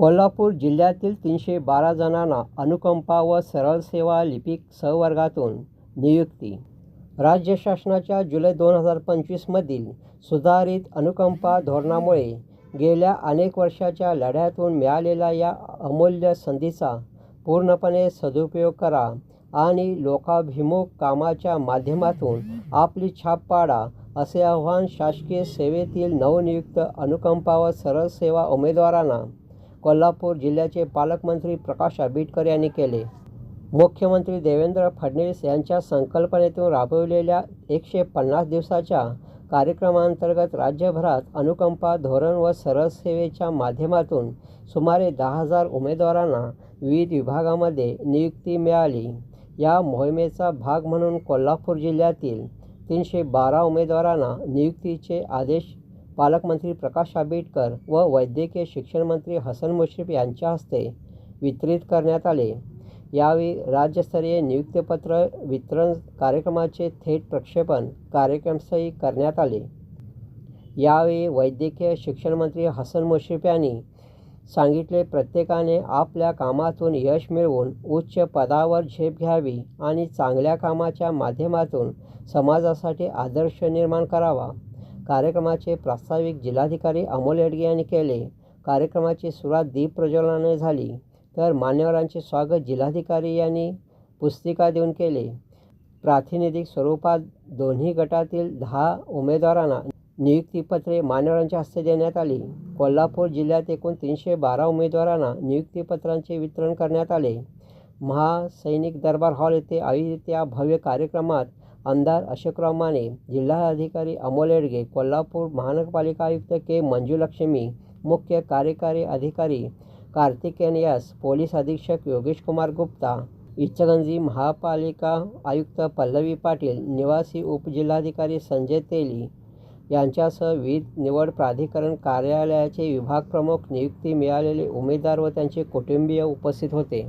कोल्हापूर जिल्ह्यातील तीनशे बारा जणांना अनुकंपा व सरळ सेवा लिपिक सहवर्गातून नियुक्ती. राज्य शासनाच्या जुलै दोन हजार पंचवीसमधील सुधारित अनुकंपा धोरणामुळे गेल्या अनेक वर्षाच्या लढ्यातून मिळालेल्या या अमूल्य संधीचा पूर्णपणे सदुपयोग करा आणि लोकाभिमुख कामाच्या माध्यमातून आपली छाप पाडा असे आव्हान शासकीय सेवेतील नवनियुक्त अनुकंपा व सरळ सेवा उमेदवारांना कोल्हापूर जिल्ह्याचे पालकमंत्री प्रकाश आंबेडकर यांनी केले. मुख्यमंत्री देवेंद्र फडणवीस यांच्या संकल्पनेतून राबविलेल्या एकशे पन्नास दिवसाच्या कार्यक्रमांतर्गत राज्यभरात अनुकंपा धोरण व सरळ सेवेच्या माध्यमातून सुमारे दहा हजार उमेदवारांना विविध विभागामध्ये नियुक्ती मिळाली. या मोहिमेचा भाग म्हणून कोल्हापूर जिल्ह्यातील तीनशे बारा उमेदवारांना नियुक्तीचे आदेश पालकमंत्री प्रकाश आंबेडकर व वैद्यकीय शिक्षण मंत्री हसन मुश्रीफ यांच्या हस्ते वितरित करण्यात आले. यावेळी राज्यस्तरीय नियुक्तीपत्र वितरण कार्यक्रमाचे थेट प्रक्षेपण कार्यक्रमसही करण्यात आले. यावेळी वैद्यकीय शिक्षण मंत्री हसन मुश्रीफ यांनी सांगितले प्रत्येकाने आपल्या कामातून यश मिळवून उच्च पदावर झेप घ्यावी आणि चांगल्या कामाच्या माध्यमातून समाजासाठी आदर्श निर्माण करावा. कार्यक्रमाचे प्रास्ताविक जिल्हाधिकारी अमोल येडगे यांनी केले. कार्यक्रमाची सुरुवात दीप प्रज्वलनाने झाली. तर मान्यवरांचे स्वागत जिल्हाधिकारी यांनी पुस्तिका देऊन केले. प्रातिनिधिक स्वरूपात दोन्ही गटातील दहा उमेदवारांना नियुक्तीपत्रे मान्यवरांच्या हस्ते देण्यात आली. कोल्हापूर जिल्ह्यात एकूण तीनशे बारा उमेदवारांना नियुक्तीपत्रांचे वितरण करण्यात आले. महासैनिक दरबार हॉल येथे आयोजित या भव्य कार्यक्रमात आमदार अशोक रामाने जिल्हाधिकारी अमोल येडगे कोल्हापूर महानगरपालिका आयुक्त के मंजुलक्ष्मी मुख्य कार्यकारी अधिकारी कार्तिकेयन यस पोलीस अधीक्षक योगेश कुमार गुप्ता इचगंजी महापालिका आयुक्त पल्लवी पाटील निवासी उपजिल्हाधिकारी संजय तेली यांच्यासह विविध निवड प्राधिकरण कार्यालयाचे विभाग प्रमुख नियुक्ती मिळालेले उमेदवार व त्यांचे कुटुंबीय उपस्थित होते.